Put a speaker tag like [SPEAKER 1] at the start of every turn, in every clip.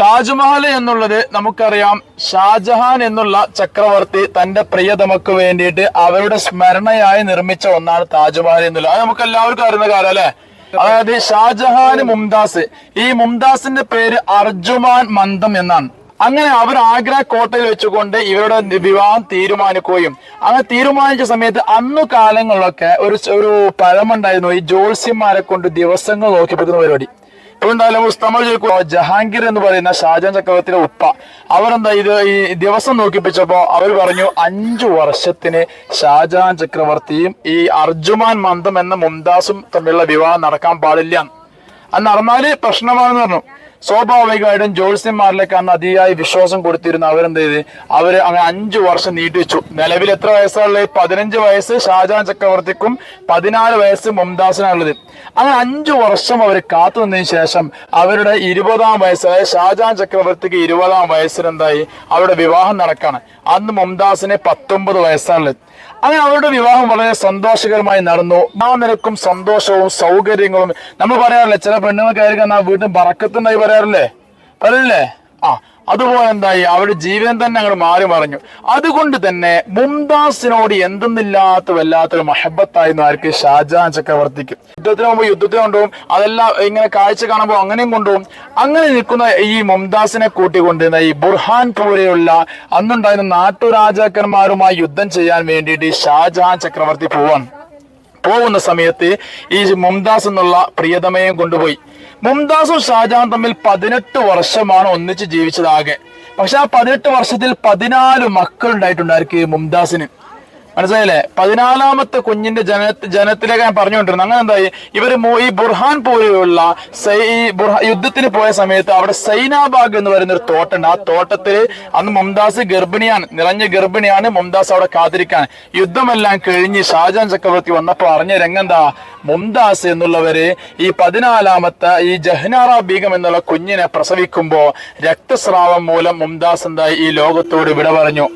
[SPEAKER 1] താജ്മഹൽ എന്നുള്ളത് നമുക്കറിയാം ഷാജഹാൻ എന്നുള്ള ചക്രവർത്തി തന്റെ പ്രിയതമക്ക് വേണ്ടിയിട്ട് അവരുടെ സ്മരണയായി നിർമ്മിച്ച ഒന്നാണ് താജ്മഹൽ എന്നുള്ളത്. അത് നമുക്ക് എല്ലാവർക്കും അറിയുന്ന കാര്യം അല്ലെ? അതായത് ഷാജഹാൻ മുംതാസ്. ഈ മുംതാസിന്റെ പേര് അർജുമാൻ മന്ദം എന്നാണ്. അങ്ങനെ അവർ ആഗ്ര കോട്ടയിൽ വെച്ചുകൊണ്ട് ഇവരുടെ വിവാഹം തീരുമാനിക്കുകയും അങ്ങനെ തീരുമാനിച്ച സമയത്ത് അന്നു കാലങ്ങളിലൊക്കെ ഒരു ഒരു പഴമുണ്ടായിരുന്നു ഈ ജ്യോത്സ്യന്മാരെ കൊണ്ട് ദിവസങ്ങൾ നോക്കിപ്പിക്കുന്ന പരിപാടി. ജഹാംഗീർ എന്ന് പറയുന്ന ഷാജഹാൻ ചക്രവർത്തിയുടെ ഉപ്പ. അവരെന്താ ഇത് ഈ ദിവസം നോക്കിപ്പിച്ചപ്പോ അവർ പറഞ്ഞു അഞ്ചു വർഷത്തിന് ഷാജഹാൻ ചക്രവർത്തിയും ഈ അർജുമാൻ മന്ദം എന്ന മുംതാസും തമ്മിലുള്ള വിവാഹം നടക്കാൻ പാടില്ല. അത് നടന്നാൽ പ്രശ്നമാണെന്ന് പറഞ്ഞു. സ്വാഭാവികമായിട്ടും ജ്യോത്സ്യന്മാരിലേക്ക് അന്ന് അതിയായി വിശ്വാസം കൊടുത്തിരുന്ന അവരെന്ത് ചെയ്ത് അവർ അങ്ങനെ അഞ്ചു വർഷം നീട്ടിവെച്ചു. നിലവിൽ എത്ര വയസ്സുള്ളത് പതിനഞ്ച് വയസ്സ് ഷാജാൻ ചക്രവർത്തിക്കും പതിനാല് വയസ്സ് മുംതാസിനാണുള്ളത് അങ്ങനെ അഞ്ചു വർഷം അവർ കാത്തു നിന്നതിന് ശേഷം അവരുടെ ഇരുപതാം വയസ്സ് അതായത് ഷാജാൻ ചക്രവർത്തിക്ക് ഇരുപതാം വയസ്സിൽ എന്തായി അവരുടെ വിവാഹം നടക്കാണ്. അന്ന് മുംതാസിന് പത്തൊമ്പത് വയസ്സാണുള്ളത്. അങ്ങനെ അവരുടെ വിവാഹം വളരെ സന്തോഷകരമായി നടന്നു. ആ നിരക്കും സന്തോഷവും സൗകര്യങ്ങളും നമ്മൾ പറയാറില്ല ചില പെണ്ണുങ്ങൾക്കായിരിക്കും ആ വീട്ടിൽ ബറക്കത്തുണ്ടായി പറയാറില്ലേ? വരല്ലേ ആ അതുപോലെ എന്തായി? അവരുടെ ജീവൻ തന്നെ അങ്ങോട്ട് മാറി മറിഞ്ഞു. അതുകൊണ്ട് തന്നെ മുംതാസിനോട് എന്തെന്നില്ലാത്ത വല്ലാത്തൊരു മഹബത്തായിരുന്നു ആർക്ക്? ഷാജഹാൻ ചക്രവർത്തിക്ക്. യുദ്ധത്തിന് മുമ്പ് യുദ്ധത്തിന് കൊണ്ടുപോകും. അതെല്ലാം ഇങ്ങനെ കാഴ്ച കാണുമ്പോൾ അങ്ങനെയും കൊണ്ടുപോകും. അങ്ങനെ നിൽക്കുന്ന ഈ മുംതാസിനെ കൂട്ടിക്കൊണ്ടിരുന്ന ഈ ബുർഹാൻപൂരെയുള്ള അന്നുണ്ടായിരുന്ന നാട്ടുരാജാക്കന്മാരുമായി യുദ്ധം ചെയ്യാൻ വേണ്ടിയിട്ട് ഷാജഹാൻ ചക്രവർത്തി പോവാണ്. പോകുന്ന സമയത്ത് ഈ മുംതാസ് എന്നുള്ള പ്രിയതമയും കൊണ്ടുപോയി. മുംതാസും ഷാജാൻ തമ്മിൽ പതിനെട്ട് വർഷമാണ് ഒന്നിച്ച് ജീവിച്ചതാകെ. പക്ഷെ ആ പതിനെട്ട് വർഷത്തിൽ പതിനാല് മക്കൾ ഉണ്ടായിട്ടുണ്ടായിരിക്കും ഈ മുംതാസിന്. മനസ്സിലായില്ലേ? പതിനാലാമത്തെ കുഞ്ഞിന്റെ ജന ജനത്തിലേക്ക് ഞാൻ പറഞ്ഞുകൊണ്ടിരുന്നു. അങ്ങനെ എന്തായി? ഇവർ ഈ ബുർഹാൻ പോലെയുള്ള സൈ- യുദ്ധത്തിന് പോയ സമയത്ത് അവിടെ സൈനാബാഗ് എന്ന് പറയുന്ന ഒരു തോട്ടുണ്ട് ആ തോട്ടത്തിൽ അന്ന് മുംതാസ് ഗർഭിണിയാണ് നിറഞ്ഞ ഗർഭിണിയാണ് മുംതാസ് അവിടെ കാത്തിരിക്കാൻ. യുദ്ധമെല്ലാം കഴിഞ്ഞ് ഷാജാൻ ചക്രവർത്തി വന്നപ്പോൾ അറിഞ്ഞ രംഗെന്താ? മുംതാസ് എന്നുള്ളവര് ഈ പതിനാലാമത്തെ ഈ ജഹ്നാറ ബീഗം എന്നുള്ള കുഞ്ഞിനെ പ്രസവിക്കുമ്പോ രക്തസ്രാവം മൂലം മുംതാസ് എന്തായി? ഈ ലോകത്തോട് വിട പറഞ്ഞു.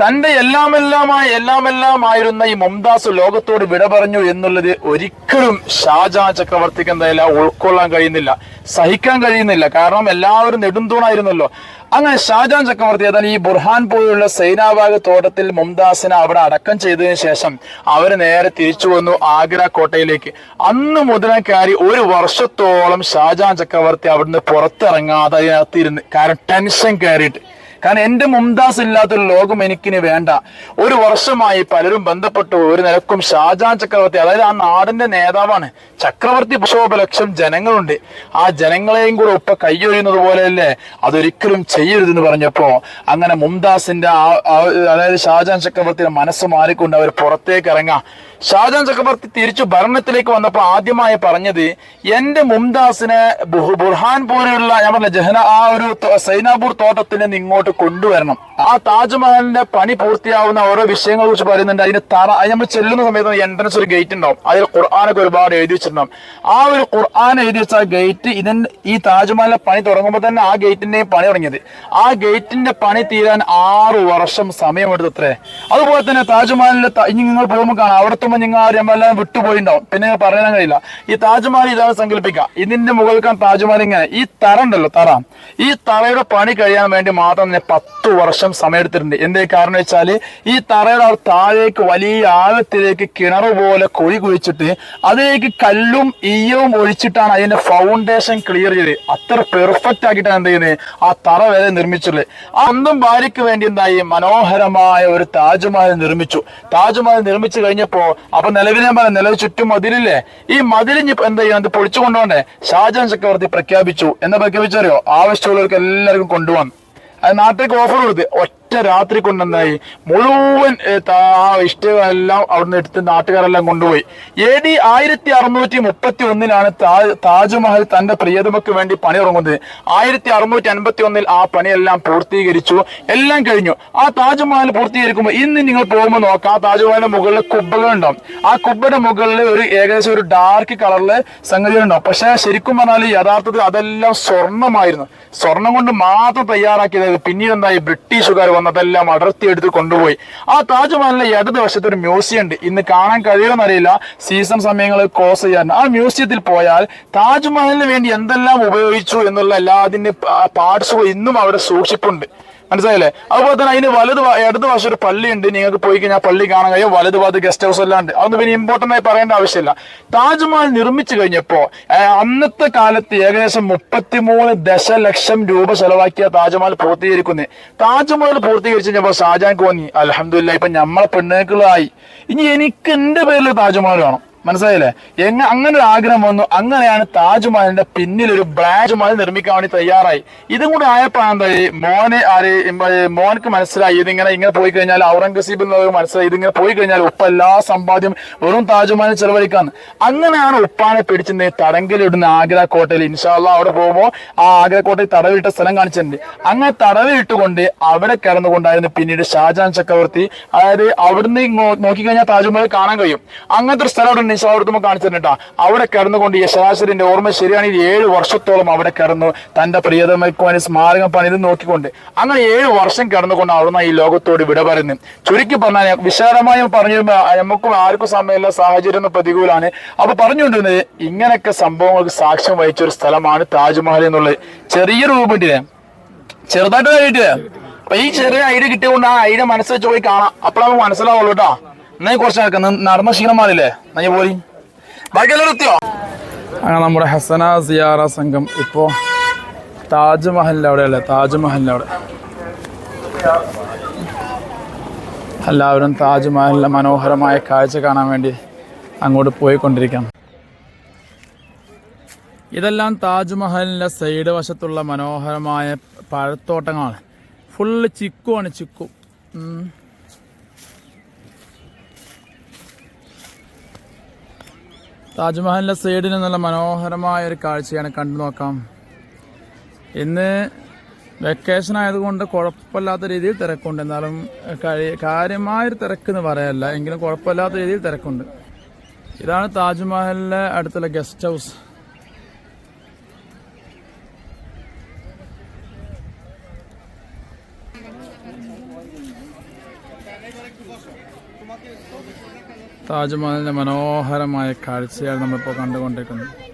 [SPEAKER 1] തന്റെ എല്ലാമെല്ലാമായി എല്ലാമെല്ലാമായിരുന്ന ഈ മുംതാസ് ലോകത്തോട് വിട പറഞ്ഞു എന്നുള്ളത് ഒരിക്കലും ഷാജഹാൻ ചക്രവർത്തിക്ക് എന്തായാലും ഉൾക്കൊള്ളാൻ കഴിയുന്നില്ല സഹിക്കാൻ കഴിയുന്നില്ല. കാരണം എല്ലാവരും നെടുന്തൂണായിരുന്നല്ലോ. അങ്ങനെ ഷാജാൻ ചക്രവർത്തി അതായത് ഈ ബുർഹാൻ പോലുള്ള സൈനാബാഗ് തോട്ടത്തിൽ മുംതാസിനെ അവിടെ അടക്കം ചെയ്തതിനു ശേഷം അവർ നേരെ തിരിച്ചു വന്നു ആഗ്ര കോട്ടയിലേക്ക്. അന്ന് മുതലേ കയറി ഒരു വർഷത്തോളം ഷാജാൻ ചക്രവർത്തി അവിടുന്ന് പുറത്തിറങ്ങാതെ അതിനകത്തിരുന്ന് കാരണം ടെൻഷൻ കയറിയിട്ട്. കാരണം എന്റെ മുംതാസ് ഇല്ലാത്തൊരു ലോകം എനിക്കിനി വേണ്ട. ഒരു വർഷമായി പലരും ബന്ധപ്പെട്ടു ഒരു നിലക്കും ഷാജാൻ ചക്രവർത്തി അതായത് ആ നാടിന്റെ നേതാവാണ് ചക്രവർത്തി ലക്ഷം ജനങ്ങളുണ്ട്. ആ ജനങ്ങളെയും കൂടെ ഒപ്പം കൈയൊഴിയുന്നത് പോലെയല്ലേ അതൊരിക്കലും ചെയ്യരുതെന്ന് പറഞ്ഞപ്പോ അങ്ങനെ മുംതാസിന്റെ അതായത് ഷാജാൻ ചക്രവർത്തിയുടെ മനസ്സ് മാറിക്കൊണ്ട് അവർ പുറത്തേക്ക് ഇറങ്ങാം. ഷാജഹാൻ ചക്രവർത്തി തിരിച്ചു ഭരണത്തിലേക്ക് വന്നപ്പോൾ ആദ്യമായി പറഞ്ഞത് എന്റെ മുംതാസിനെ ബുർഹാൻ പോലെയുള്ള ഞാൻ പറഞ്ഞ ജഹന ആ ഒരു സൈനാപൂർ തോട്ടത്തിൽ നിന്ന് ഇങ്ങോട്ട് കൊണ്ടുവരണം. ആ താജ്മഹലിന്റെ പണി പൂർത്തിയാവുന്ന ഓരോ വിഷയങ്ങളെ കുറിച്ച് പറയുന്നുണ്ട്. അതിന് തറ അത് നമ്മൾ ചെല്ലുന്ന സമയത്ത് എൻട്രൻസ് ഒരു ഗേറ്റ് ഉണ്ടാവും. അതിൽ ഖുർആാനൊക്കെ ഒരുപാട് എഴുതി വെച്ചിട്ടുണ്ടാവും. ആ ഒരു ഖുർആൻ എഴുതി വെച്ച ആ ഗേറ്റ് ഇതിന് ഈ താജ്മഹലിന്റെ പണി തുടങ്ങുമ്പോൾ തന്നെ ആ ഗേറ്റിന്റെയും പണി തുടങ്ങിയത്. ആ ഗേറ്റിന്റെ പണി തീരാൻ ആറ് വർഷം സമയമെടുത്തു അത്രേ അതുപോലെ തന്നെ താജ്മഹലിന്റെ ഇനി നിങ്ങൾ പോകുമ്പോൾ കാണാം. അവിടെ എത്തുമ്പോൾ നിങ്ങൾ ആരും എല്ലാം വിട്ടുപോയിണ്ടാവും പിന്നെ പറയാൻ കഴിയില്ല. ഈ താജ്മഹൽ ഇതാണ് സങ്കല്പിക്കുക. ഇതിന്റെ മുകളിൽ താജ്മഹൽ ഇങ്ങനെ. ഈ തറ ഉണ്ടല്ലോ തറ. ഈ തറയുടെ പണി കഴിയാൻ വേണ്ടി മാത്രം തന്നെ പത്ത് വർഷം സമയമെടുത്തിട്ടുണ്ട്. എന്തേ കാരണം വെച്ചാൽ ഈ തറയുടെ താഴേക്ക് വലിയ ആഴത്തിലേക്ക് കിണർ പോലെ കുഴി കുഴിച്ചിട്ട് അതിലേക്ക് കല്ലും ഈയവും ഒഴിച്ചിട്ടാണ് അതിന്റെ ഫൗണ്ടേഷൻ ക്ലിയർ ചെയ്ത് അത്ര പെർഫെക്റ്റ് ആക്കിയിട്ടാണ് എന്ത് ചെയ്യുന്നത്? ആ തറ വരെ നിർമ്മിച്ചുള്ളത് ആ സ്വന്തം ഭാര്യയ്ക്ക് വേണ്ടി എന്തായി? മനോഹരമായ ഒരു താജ്മഹൽ നിർമ്മിച്ചു. താജ്മഹൽ നിർമ്മിച്ചു കഴിഞ്ഞപ്പോ അപ്പൊ ഞാൻ പറയാം നിലവിൽ ചുറ്റും മതിലില്ലേ? ഈ മതിലിഞ്ഞ് എന്ത് ചെയ്യുന്നത്? പൊളിച്ചു കൊണ്ടുപോകണ്ടേ ഷാജഹാൻ ചക്രവർത്തി പ്രഖ്യാപിച്ചു. എന്താ പ്രഖ്യാപിച്ചറിയോ ആവശ്യമുള്ളവർക്ക് എല്ലാവർക്കും കൊണ്ടുപോകാൻ അത് നാട്ടിലേക്ക് ഓഫർ കൊടുത്ത്. ഒറ്റ രാത്രി കൊണ്ടെന്തായി മുഴുവൻ ആ ഇഷ്ടമെല്ലാം അവിടുന്ന് എടുത്ത് നാട്ടുകാരെല്ലാം കൊണ്ടുപോയി. എ ഡി ആയിരത്തി അറുന്നൂറ്റി മുപ്പത്തി ഒന്നിലാണ് താജ്മഹൽ തന്റെ പ്രിയതമക്ക് വേണ്ടി പണി തുടങ്ങുന്നത് ആയിരത്തി അറുന്നൂറ്റി അൻപത്തി ഒന്നിൽ ആ പണിയെല്ലാം പൂർത്തീകരിച്ചു. എല്ലാം കഴിഞ്ഞു. ആ താജ്മഹൽ പൂർത്തീകരിക്കുമ്പോൾ ഇന്ന് നിങ്ങൾ പോകുമ്പോൾ നോക്കാം ആ താജ്മഹലിന്റെ മുകളിൽ കുബ്ബകൾ ഉണ്ടാവും ആ കുബ്ബയുടെ മുകളിൽ ഒരു ഏകദേശം ഒരു ഡാർക്ക് കളറിലെ സംഗതികൾ ഉണ്ടാവും പക്ഷെ ശരിക്കും പറഞ്ഞാൽ യഥാർത്ഥത്തിൽ അതെല്ലാം സ്വർണമായിരുന്നു. സ്വർണം കൊണ്ട് മാത്രം തയ്യാറാക്കിയത് പിന്നീട് എന്തായി ബ്രിട്ടീഷുകാർ വന്നതെല്ലാം അടർത്തിയെടുത്ത് കൊണ്ടുപോയി. ആ താജ്മഹലിന്റെ ഇടതുവശത്ത് ഒരു മ്യൂസിയം ഉണ്ട്. ഇന്ന് കാണാൻ കഴിയുമെന്നറിയില്ല. സീസൺ സമയങ്ങളിൽ ക്ലോസ് ചെയ്യാൻ ആ മ്യൂസിയത്തിൽ പോയാൽ താജ്മഹലിന് വേണ്ടി എന്തെല്ലാം ഉപയോഗിച്ചു എന്നുള്ള എല്ലാ അതിന്റെ പാർട്സുകൾ ഇന്നും അവിടെ സൂക്ഷിപ്പുണ്ട്. മനസ്സിലായില്ലേ? അതുപോലെ തന്നെ അതിന് വലത് ഇടത് വശം ഒരു പള്ളിയുണ്ട്. നിങ്ങൾക്ക് പോയി കഴിഞ്ഞാൽ പള്ളി കാണാൻ കഴിയും. വലത് ഭാഗത്ത് ഗസ്റ്റ് ഹൗസ് എല്ലാം ഉണ്ട്. അതൊന്നും പിന്നെ ഇമ്പോർട്ടന്റ് ആയി പറയേണ്ട ആവശ്യമില്ല. താജ്മഹൽ നിർമ്മിച്ചു കഴിഞ്ഞപ്പോൾ അന്നത്തെ കാലത്ത് ഏകദേശം മുപ്പത്തിമൂന്ന് ദശലക്ഷം രൂപ ചെലവാക്കിയ താജ്മഹൽ പൂർത്തീകരിക്കുന്നത് താജ്മഹൽ പൂർത്തീകരിച്ച് കഴിഞ്ഞപ്പോൾ ഷാജാൻ കോന്നി അലഹമില്ല ഇപ്പൊ നമ്മളെ പെണ്ണുങ്ങൾക്കുള്ളതായി. ഇനി എനിക്ക് എന്റെ പേരിൽ താജ്മഹൽ വേണം. മനസ്സിലായില്ലേ? എങ്ങ അങ്ങനെ ഒരു ആഗ്രഹം വന്നു. അങ്ങനെയാണ് താജ്മഹലിന്റെ പിന്നിൽ ഒരു താജ്മഹൽ നിർമ്മിക്കാൻ വേണ്ടി തയ്യാറായി. ഇതും കൂടെ ആയപ്പോഴാണ് എന്താ മോനെ ആര് മോനക്ക് മനസ്സിലായി. ഇതിങ്ങനെ ഇങ്ങനെ പോയി കഴിഞ്ഞാൽ ഔറംഗസീബ് എന്നുള്ളത് മനസ്സിലായി. ഇതിങ്ങനെ പോയി കഴിഞ്ഞാൽ ഉപ്പ എല്ലാ സമ്പാദ്യം വെറും താജ്മഹൽ ചെലവഴിക്കാന്ന്. അങ്ങനെയാണ് ഉപ്പാനെ പിടിച്ചത് തടങ്കലിടുന്ന ആഗ്ര കോട്ടയിൽ ഇൻഷാല്ല അവിടെ പോകുമ്പോൾ ആ ആഗ്ര കോട്ടയിൽ തടവിട്ട സ്ഥലം കാണിച്ചിട്ടുണ്ട്. അങ്ങനെ തടവിട്ടുകൊണ്ട് അവിടെ കിടന്നുകൊണ്ടായിരുന്നു പിന്നീട് ഷാജഹാൻ ചക്രവർത്തി. അതായത് അവിടുന്ന് നോക്കിക്കഴിഞ്ഞാൽ താജ്മഹൽ കാണാൻ കഴിയും. അങ്ങനത്തെ ഒരു സ്ഥലം അവിടെ നിശ അവിടുന്ന് കാണിച്ചിട്ടുണ്ടാ അവിടെ കിടന്നുകൊണ്ട് ഈ ശരാശരിന്റെ ഓർമ്മ ശരിയാണെങ്കിൽ ഏഴ് വർഷത്തോളം അവിടെ കിടന്നു. തന്റെ പ്രിയതമയ്ക്ക് വേണ്ടി സ്മാരകം പണിത് നോക്കിക്കൊണ്ട്. അങ്ങനെ ഏഴ് വർഷം കിടന്നുകൊണ്ട് അവിടുന്ന് ഈ ലോകത്തോട് വിട പറയുന്നു. ചുരുക്കി പറഞ്ഞാൽ ഞാൻ വിശാലമായി പറഞ്ഞു നമുക്കും ആർക്കും സമയമില്ല സാഹചര്യം പ്രതികൂലാണ്. അപ്പൊ പറഞ്ഞുകൊണ്ടിരുന്നത് ഇങ്ങനെയൊക്കെ സംഭവങ്ങൾക്ക് സാക്ഷ്യം വഹിച്ച ഒരു സ്ഥലമാണ് താജ്മഹൽ എന്നുള്ളത്. ചെറിയ രൂപത്തിലെ ചെറുതായിട്ട് കഴിയിട്ടില്ലേ അപ്പൊ ഈ ചെറിയ ഐഡിയ കിട്ടിയതുകൊണ്ട് ആ ഐഡിയ മനസ്സിൽ വെച്ച് പോയി കാണാം. അപ്പോൾ നമുക്ക് മനസ്സിലാവുള്ളൂ കേട്ടോ. എന്നാ കുറച്ച് നടന്ന ക്ഷീണമാണില്ലേ എന്നാ ഞാൻ പോരി. ബാക്കിയെല്ലാം അങ്ങനെ നമ്മുടെ ഹസന സിയാറ സംഘം ഇപ്പോ താജ്മഹലിന്റെ അവിടെ അല്ലേ താജ്മഹലിന്റെ അവിടെ. എല്ലാവരും താജ്മഹലിന്റെ മനോഹരമായ കാഴ്ച കാണാൻ വേണ്ടി അങ്ങോട്ട് പോയിക്കൊണ്ടിരിക്കാം ഇതെല്ലാം താജ്മഹലിന്റെ സൈഡ് വശത്തുള്ള മനോഹരമായ പഴത്തോട്ടങ്ങളാണ്. ഫുള്ള് ചിക്കുവാണ് ചിക്കു. ഉം. താജ്മഹലിന്റെ സൈഡിൽ നിന്നുള്ള മനോഹരമായ ഒരു കാഴ്ചയാണ് കണ്ടു നോക്കാം. ഇന്ന് വെക്കേഷൻ ആയതുകൊണ്ട് കുഴപ്പമില്ലാത്ത രീതിയിൽ തിരക്കുണ്ട്. എന്നാലും കാര്യമായൊരു തിരക്ക് എന്ന് പറയല്ല. എങ്കിലും കുഴപ്പമില്ലാത്ത രീതിയിൽ തിരക്കുണ്ട്. ഇതാണ് താജ്മഹലിന്റെ അടുത്തുള്ള ഗസ്റ്റ് ഹൗസ് താജ്മഹലിന്റെ മനോഹരമായ കാഴ്ചയാണ് നമ്മളിപ്പോൾ കണ്ടുകൊണ്ടിരിക്കുന്നത്.